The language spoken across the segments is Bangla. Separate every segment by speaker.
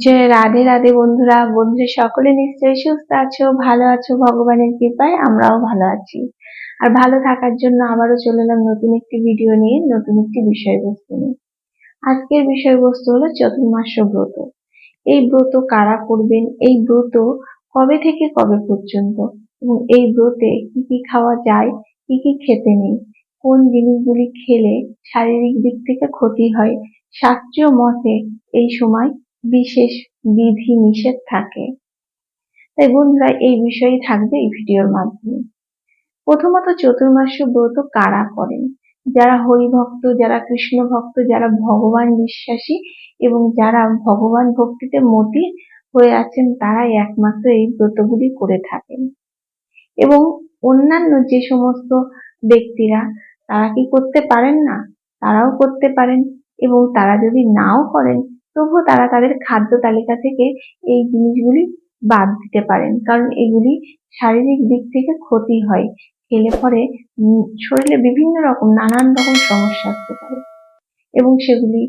Speaker 1: যে রাধে রাধে বন্ধুরা বন্ধুরা সকলে নিশ্চয়ই সুস্থ আছো, ভালো আছো, ভগবানের কৃপায় আমরাও ভালো আছি। আর ভালো থাকার জন্য আবারও চলে এলাম নতুন একটি ভিডিও নিয়ে, নতুন একটি বিষয়বস্তু নিয়ে। আজকের বিষয়বস্তু হলো চতুর্মাস্য ব্রত। এই ব্রত কারা করবেন? এই ব্রত কবে থেকে কবে পর্যন্ত? এবং এই ব্রতে কি কি খাওয়া যায়? কি কি খেতে নেই? কোন জিনিসগুলি খেলে শারীরিক দিক থেকে ক্ষতি হয়? শাস্ত্রীয় মতে এই সময় বিশেষ বিধি নিষেধ থাকে। তাই বন্ধুরা, এই বিষয়ে থাকবে এই ভিডিওর মাধ্যমে। প্রথমত চতুর্মাস্য ব্রত কারা করেন? যারা হরিভক্ত, যারা কৃষ্ণ ভক্ত যারা ভগবান বিশ্বাসী এবং যারা ভগবান ভক্তিতে মতি হয়ে আছেন, তারাই একমাত্র এই ব্রতগুলি করে থাকেন। এবং অন্যান্য যে সমস্ত ব্যক্তিরা, তারা কি করতে পারেন না? তারাও করতে পারেন এবং তারা যদি নাও করেন তবুও তারা তাদের খাদ্য তালিকা থেকে এই জিনিসগুলি বাদ দিতে পারেন। কারণ এগুলি শারীরিক দিক থেকে ক্ষতি হয়, খেলে পরে শরীরে বিভিন্ন রকম নানান রকম সমস্যা আসতে পারে। এবং সেগুলি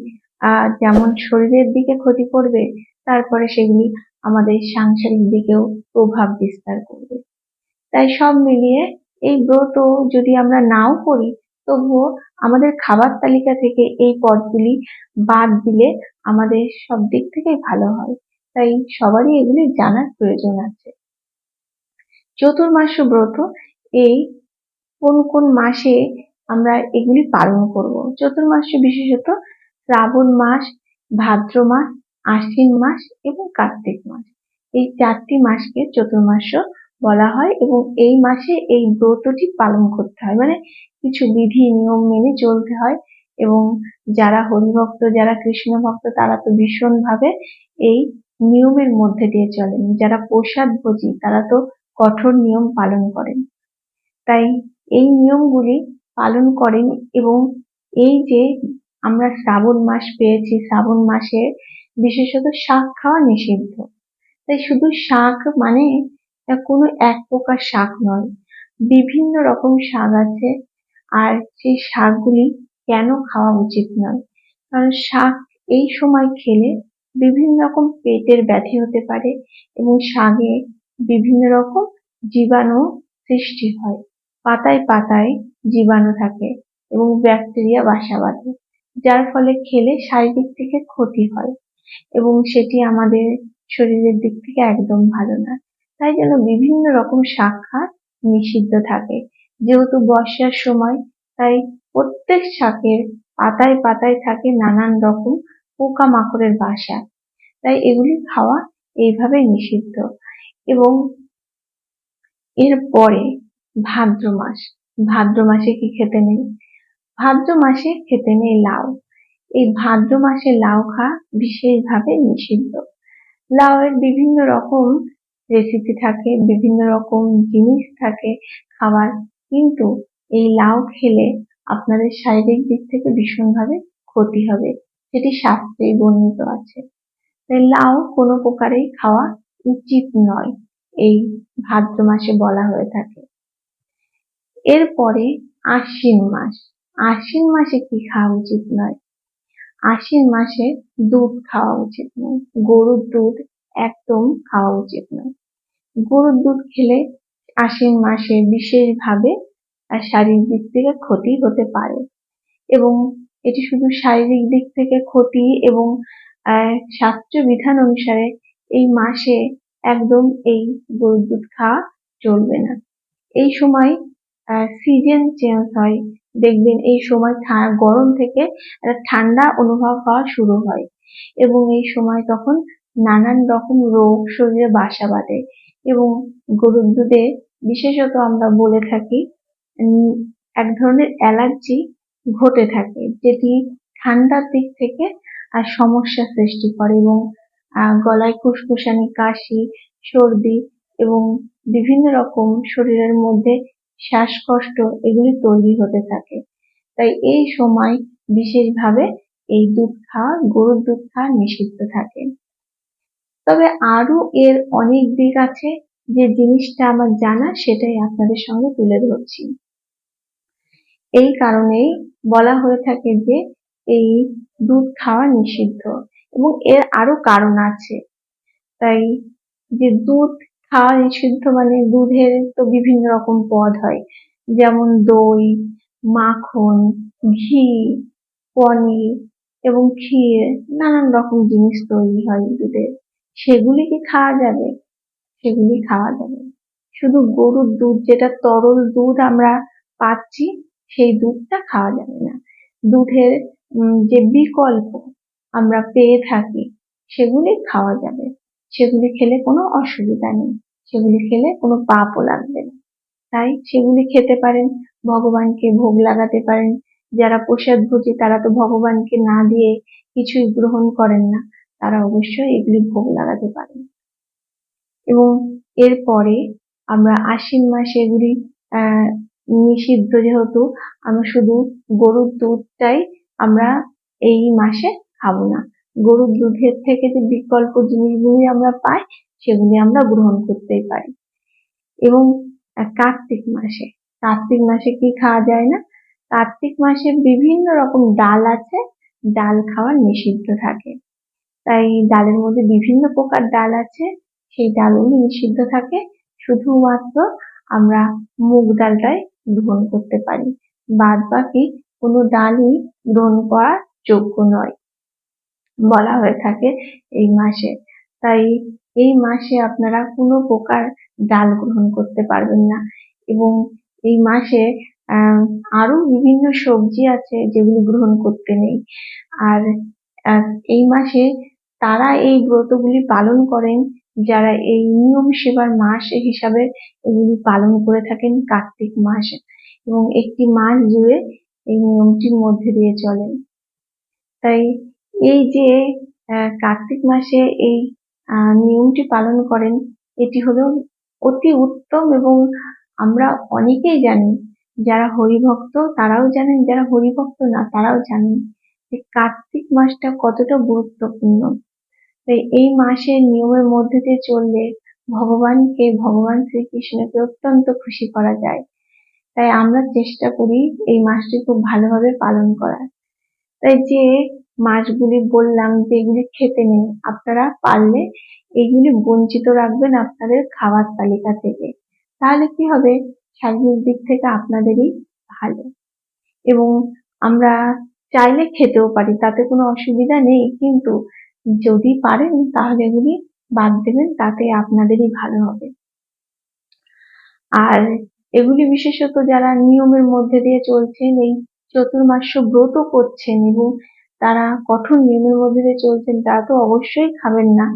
Speaker 1: যেমন শরীরের দিকে ক্ষতি করবে, তারপরে সেগুলি আমাদের সাংসারিক দিকেও প্রভাব বিস্তার করবে। তাই সব মিলিয়ে এই ব্রত যদি আমরা নাও করি তবুও আমাদের খাবার তালিকা থেকে এই পদগুলি বাদ দিলে আমাদের সব দিক থেকেই ভালো হয়। তাই সবারই এগুলি জানার প্রয়োজন আছে। চতুর্মাস ব্রত, এই কোন কোন মাসে আমরা এগুলি পালন করব? চতুর্মাস বিশেষত শ্রাবণ মাস, ভাদ্র মাস, আশ্বিন মাস এবং কার্তিক মাস। এই চারটি মাসকে চতুর্মাস বলা হয় এবং এই মাসে এই ব্রতটি পালন করতে হয়। মানে কিছু বিধি, নিয়ম মেনে চলতে হয় এবং যারা হরিভক্ত, যারা কৃষ্ণ ভক্ত তারা তো ভীষণভাবে এই নিয়মের মধ্যে দিয়ে চলেন। যারা প্রসাদ ভোজী, তারা তো কঠোর নিয়ম পালন করেন। তাই এই নিয়মগুলি পালন করেন এবং এই যে আমরা শ্রাবণ মাস পেয়েছি, শ্রাবণ মাসে বিশেষত শাক খাওয়া নিষিদ্ধ। তাই শুধু শাক মানে কোনো এক প্রকার শাক নয়। বিভিন্ন রকম শাক আছে আর সেই শাকগুলি কেন খাওয়া উচিত নয়? কারণ শাক এই সময় খেলে বিভিন্ন রকম পেটের ব্যাধি হতে পারে এবং শাকে বিভিন্ন রকম জীবাণু সৃষ্টি হয়। পাতায় পাতায় জীবাণু থাকে এবং ব্যাকটেরিয়া বাসা বাঁধে, যার ফলে খেলে শারীরিক থেকে ক্ষতি হয় এবং সেটি আমাদের শরীরের দিক থেকে একদম ভালো না। তাই জন্য বিভিন্ন রকম শাক নিষিদ্ধ থাকে। যেহেতু বর্ষার সময়, তাই প্রত্যেক শাকের পাতায় পাতায় থাকে নানান রকম পোকামাকড়ের বাসা। তাই এগুলি খাওয়া এইভাবে নিষিদ্ধ। এবং এরপরে ভাদ্র মাস। ভাদ্র মাসে কি খেতে নেই? ভাদ্র মাসে খেতে নেই লাউ। এই ভাদ্র মাসে লাউ খাওয়া বিশেষভাবে নিষিদ্ধ। লাউয়ের বিভিন্ন রকম রেসিপি থাকে, বিভিন্ন রকম জিনিস থাকে, খাবার। কিন্তু এই লাউ খেলে আপনাদের শারীরিক দিক থেকে ভীষণভাবে ক্ষতি হবে। সেটি শাস্ত্রে বর্ণিত আছে। লাউ কোনো প্রকারেই খাওয়া উচিত নয়, এই ভাদ্র মাসে বলা হয়ে থাকে। এরপরে আশ্বিন মাস। আশ্বিন মাসে কি খাওয়া উচিত নয়? আশ্বিন মাসে দুধ খাওয়া উচিত নয়। গরুর দুধ একদম খাওয়া উচিত নয়। গরুর দুধ খেলে আশ্বিন মাসে বিশেষভাবে শারীরিক দিক থেকে ক্ষতি হতে পারে। এবং এটি শুধু শারীরিক দিক থেকে ক্ষতি এবং শাস্ত্রীয় বিধান অনুসারে এই মাসে একদম এই গরুর দুধ খাওয়া চলবে না। এই সময় সিজন চেঞ্জ হয়। দেখবেন এই সময় গরম থেকে একটা ঠান্ডা অনুভব হওয়া শুরু হয়। এবং এই সময় তখন নানান রকম রোগ শরীরে বাসা বাঁধে। এবং গরুর দুধে বিশেষত আমরা বলে থাকি এক ধরনের অ্যালার্জি ঘটে থাকে, যেটি ঠান্ডার দিক থেকে আর সমস্যা সৃষ্টি করে এবং গলায় খুসখুসানি, কাশি, সর্দি এবং বিভিন্ন রকম শরীরের মধ্যে শ্বাসকষ্ট এগুলি তৈরি হতে থাকে। তাই এই সময় বিশেষভাবে এই দুধ খাওয়া, গরুর দুধ খাওয়া নিষিদ্ধ থাকে। তবে আরও এর অনেক দিক আছে যে জিনিসটা আমার জানা, সেটাই আপনাদের সঙ্গে তুলে ধরছি। এই কারণেই বলা হয়ে থাকে যে এই দুধ খাওয়া নিষিদ্ধ এবং এর আরও কারণ আছে। তাই যে দুধ খাওয়া নিষিদ্ধ মানে দুধের তো বিভিন্ন রকম পদ হয়, যেমন দই, মাখন, ঘি, পনির এবং ক্ষীর, নানান রকম জিনিস তৈরি হয় দুধের সেগুলি কি খাওয়া যাবে? সেগুলি খাওয়া যাবে। শুধু গরুর দুধ, যেটা তরল দুধ আমরা পাচ্ছি, সেই দুধটা খাওয়া যাবে না। দুধের যে বিকল্প আমরা পেয়ে থাকি, সেগুলি খাওয়া যাবে। সেগুলি খেলে কোনো অসুবিধা নেই। সেগুলি খেলে কোনো পাপও লাগবে না। তাই সেগুলি খেতে পারেন, ভগবানকে ভোগ লাগাতে পারেন। যারা প্রসাদ ভোজী, তারা তো ভগবানকে না দিয়ে কিছুই গ্রহণ করেন না। তারা অবশ্যই এগুলি ভোগ লাগাতে পারেন এবং এরপরে আমরা আশ্বিন মাসে এগুলি নিষিদ্ধ যেহেতু, আমরা শুধু গরুর দুধটাই আমরা এই মাসে খাব না। গরুর দুধের থেকে যে বিকল্প জিনিসগুলি আমরা পাই, সেগুলি আমরা গ্রহণ করতেই পারি। এবং কার্তিক মাসে কার্তিক মাসে কি খাওয়া যায় না? কার্তিক মাসে বিভিন্ন রকম ডাল আছে, ডাল খাওয়া নিষিদ্ধ থাকে। তাই ডালের মধ্যে বিভিন্ন প্রকার ডাল আছে, সেই ডালগুলি নিষিদ্ধ থাকে। শুধুমাত্র আমরা মুগ ডালটাই গ্রহণ করতে পারি। বাদ বাকি কোনো ডালই গ্রহণ করার যোগ্য নয় বলা হয়ে থাকে এই মাসে। তাই এই মাসে আপনারা কোনো প্রকার ডাল গ্রহণ করতে পারবেন না। এবং এই মাসে আরও বিভিন্ন সবজি আছে যেগুলি গ্রহণ করতে নেই। আর এই মাসে তারা এই ব্রতগুলি পালন করেন, যারা এই নিয়ম সেবার মাস হিসাবে এগুলি পালন করে থাকেন কার্তিক মাস এবং একটি মাস জুড়ে এই নিয়মটির মধ্যে দিয়ে চলেন। তাই এই যে কার্তিক মাসে এই নিয়মটি পালন করেন, এটি হলো অতি উত্তম এবং আমরা অনেকেই জানি যারা হরিভক্ত, তারাও জানেন, যারা হরিভক্ত না, তারাও জানেন যে কার্তিক মাসটা কতটা গুরুত্বপূর্ণ। তাই এই মাসের নিয়মের মধ্যে দিয়ে চললে ভগবানকে, ভগবান শ্রীকৃষ্ণকে অত্যন্ত খুশি করা যায়। তাই আমরা চেষ্টা করি এই মাসটি খুব ভালোভাবে পালন করার। তাই যে মাছগুলি বললাম যে এগুলি খেতে নেই, আপনারা পারলে এগুলি বঞ্চিত রাখবেন আপনাদের খাবার তালিকা থেকে। তাহলে কি হবে? শারীরিক দিক থেকে আপনাদেরই ভালো। এবং আমরা চাইলে খেতেও পারি, তাতে কোনো অসুবিধা নেই, কিন্তু যদি পারেন, তাহলে এগুলি বাদ দেবেন, তাতে আপনাদেরই ভালো হবে। আর এগুলি বিশেষত যারা নিয়মের মধ্যে দিয়ে চলছেন, এই চতুর্মাস্য ব্রত করছেন এবং তারা কঠোর নিয়মের মধ্যে দিয়ে চলছেন, তারা তো অবশ্যই খাবেন না।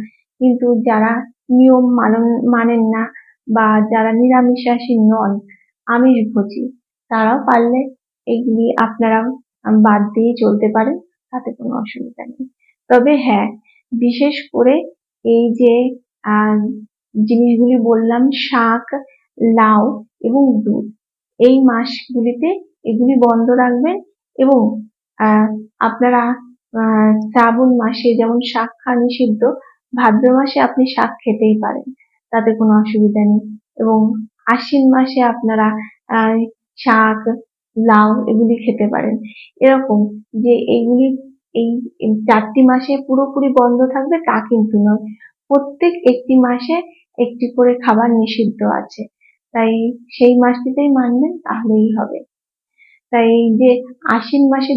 Speaker 1: কিন্তু যারা নিয়ম মানন না বা যারা নিরামিষাশী নন আমিষ ভোজী তারাও পারলে এগুলি আপনারা বাদ দিয়ে চলতে পারেন, তাতে কোনো অসুবিধা নেই। তবে হ্যাঁ বিশেষ করে এই যে জিনিসগুলি বললাম, শাক, লাউ এবং দুধ। এই মাসগুলিতে এগুলি বন্ধ রাখবেন এবং আপনারা শ্রাবণ মাসে যেমন শাক খাওয়া নিষিদ্ধ, ভাদ্র মাসে আপনি শাক খেতেই পারেন, তাতে কোনো অসুবিধা নেই। এবং আশ্বিন মাসে আপনারা শাক, লাউ এগুলি খেতে পারেন। এরকম যে, এইগুলি এই চারটি মাসে পুরোপুরি বন্ধ থাকবে তা কিন্তু নয়। প্রত্যেক একটি মাসে একটি করে খাবার নিষিদ্ধ আছে। তাই সেই মাসটিতেই মানবেন, তাহলেই হবে। তাই যে আশ্বিন মাসে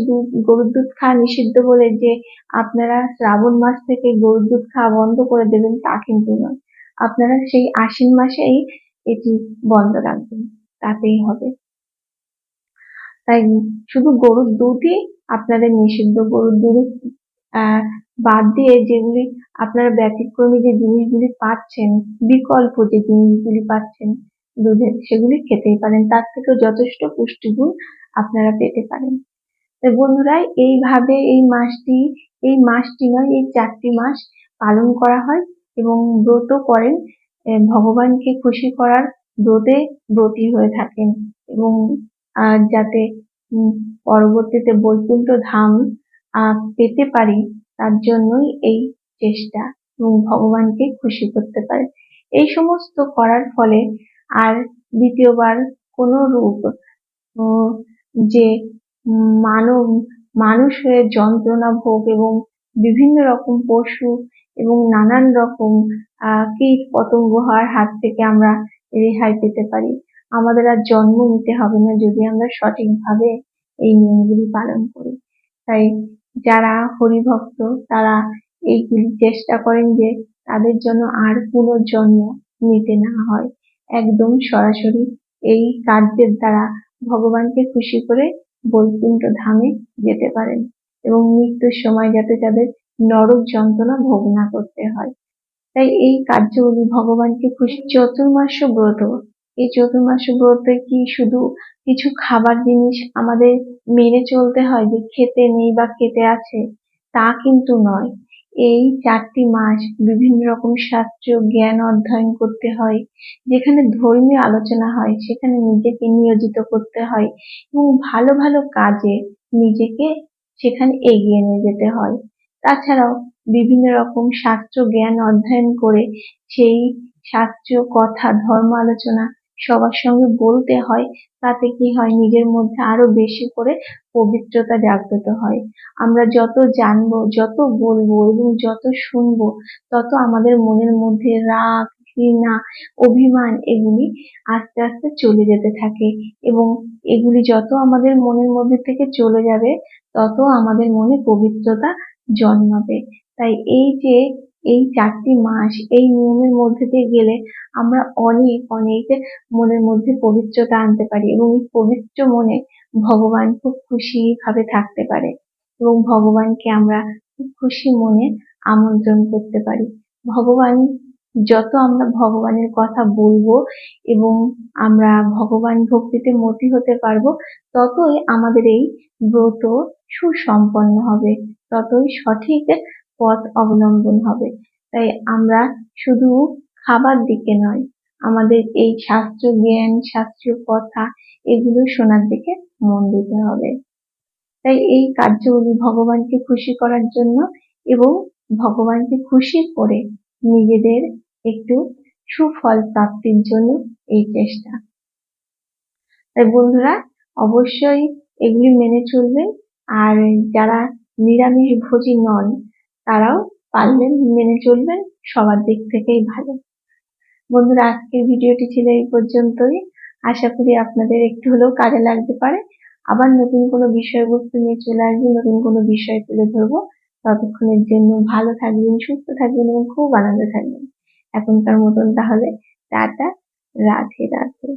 Speaker 1: গরুর দুধ খাওয়া নিষিদ্ধ বলে যে আপনারা শ্রাবণ মাস থেকে গরুর দুধ খাওয়া বন্ধ করে দেবেন, তা কিন্তু নয়। আপনারা সেই আশ্বিন মাসেই এটি বন্ধ রাখবেন, তাতেই হবে। তাই শুধু গরুর দুধই আপনাদের নিষিদ্ধ গরুর দুধ বাদ দিয়ে যেগুলি আপনারা ব্যতিক্রমী যে জিনিসগুলি পাচ্ছেন, বিকল্প যে জিনিসগুলি পাচ্ছেন দুধের, সেগুলি খেতেই পারেন। তার থেকেও যথেষ্ট পুষ্টিগুণ আপনারা পেতে পারেন। বন্ধুরা, এইভাবে এই মাসটি এই মাসটি নয়, এই চারটি মাস পালন করা হয় এবং ব্রত করেন ভগবানকে খুশি করার ব্রতে ব্রতী হয়ে থাকেন এবং যাতে পরবর্তীতে বৈকুণ্ঠ ধাম পেতে পারি। তার জন্যই এই চেষ্টা এবং ভগবানকে খুশি করতে পারে। এই সমস্ত করার ফলে আর দ্বিতীয়বার কোনো রূপ যে, মানব, মানুষ হয়ে যন্ত্রণা ভোগ এবং বিভিন্ন রকম পশু এবং নানান রকম কীট পতঙ্গ হওয়ার হাত থেকে আমরা রেহাই পেতে পারি। আমাদের আর জন্ম নিতে হবে না যদি আমরা সঠিকভাবে এই নিয়মগুলি পালন করি। তাই যারা হরিভক্ত, তারা এইগুলি চেষ্টা করেন যে তাদের জন্য আর পুনর্জন্ম নিতে না হয়। একদম সরাসরি এই কার্যের দ্বারা ভগবানকে খুশি করে বৈকুণ্ঠ ধামে যেতে পারেন এবং মৃত্যুর সময় যাতে তাদের নরক যন্ত্রণা ভোগ না করতে হয়। তাই এই কার্যগুলি ভগবানকে খুশি চতুর্মাস ব্রত এই চতুর্মাস ব্রতে কি শুধু কিছু খাবার জিনিস আমাদের মেনে চলতে হয় যে খেতে নেই বা খেতে আছে? তা কিন্তু নয়। এই চারটি মাস বিভিন্ন রকম শাস্ত্র জ্ঞান অধ্যয়ন করতে হয়, যেখানে ধর্মীয় আলোচনা হয়, সেখানে নিজেকে নিয়োজিত করতে হয় এবং ভালো ভালো কাজে নিজেকে সেখানে এগিয়ে নিয়ে যেতে হয়। তাছাড়াও বিভিন্ন রকম শাস্ত্র জ্ঞান অধ্যয়ন করে সেই শাস্ত্রীয় কথা, ধর্ম আলোচনা সবার সঙ্গে বলতে হয়, তাতে কি হয়, নিজের মধ্যে আরও বেশি করে পবিত্রতা জাগ্রত হয়। আমরা যত জানব, যত বলব এবং যত শুনব, তত আমাদের মনের মধ্যে রাগ, ঘৃণা, অভিমান এগুলি আস্তে আস্তে চলে যেতে থাকে এবং এগুলি যত আমাদের মনের মধ্যে থেকে চলে যাবে, তত আমাদের মনে পবিত্রতা জন্মাবে। তাই এই যে এই চারটি মাস এই নিয়মের মধ্যে দিয়ে গেলে আমরা অনেক অনেক মনের মধ্যে পবিত্রতা আনতে পারি এবং এই পবিত্র মনে ভগবান খুব খুশি ভাবে থাকতে পারে এবং ভগবানকে আমরা খুব খুশি মনে আমন্ত্রণ করতে পারি। ভগবান, যত আমরা ভগবানের কথা বলব এবং আমরা ভগবান ভক্তিতে মতি হতে পারব, ততই আমাদের এই ব্রত সুসম্পন্ন হবে, ততই সঠিক পথ অবলম্বন হবে। তাই আমরা শুধু খাবার দিকে নয়, আমাদের এই শাস্ত্র জ্ঞান, শাস্ত্রীয় কথা, এগুলো শোনার দিকে মন দিতে হবে। তাই এই কার্যগুলি ভগবানকে খুশি করার জন্য এবং ভগবানকে খুশি করে নিজেদের একটু সুফল প্রাপ্তির জন্য এই চেষ্টা। তাই বন্ধুরা, অবশ্যই এগুলি মেনে চলবেন। আর যারা নিরামিষ ভোজী নন তারাও পারলে মেনে চলবেন, সবার দিক থেকেই ভালো। বন্ধুরা, আজকের ভিডিওটি ছিল এই পর্যন্তই। আশা করি আপনাদের একটু হলেও কাজে লাগতে পারে। আবার নতুন কোনো বিষয়বস্তু নিয়ে চলে আসব, নতুন কোনো বিষয় তুলে ধরবো। ততক্ষণের জন্য ভালো থাকবেন, সুস্থ থাকবেন এবং খুব আনন্দে থাকবেন। এখনকার মতন তাহলে টাটা, রাধে রাধে।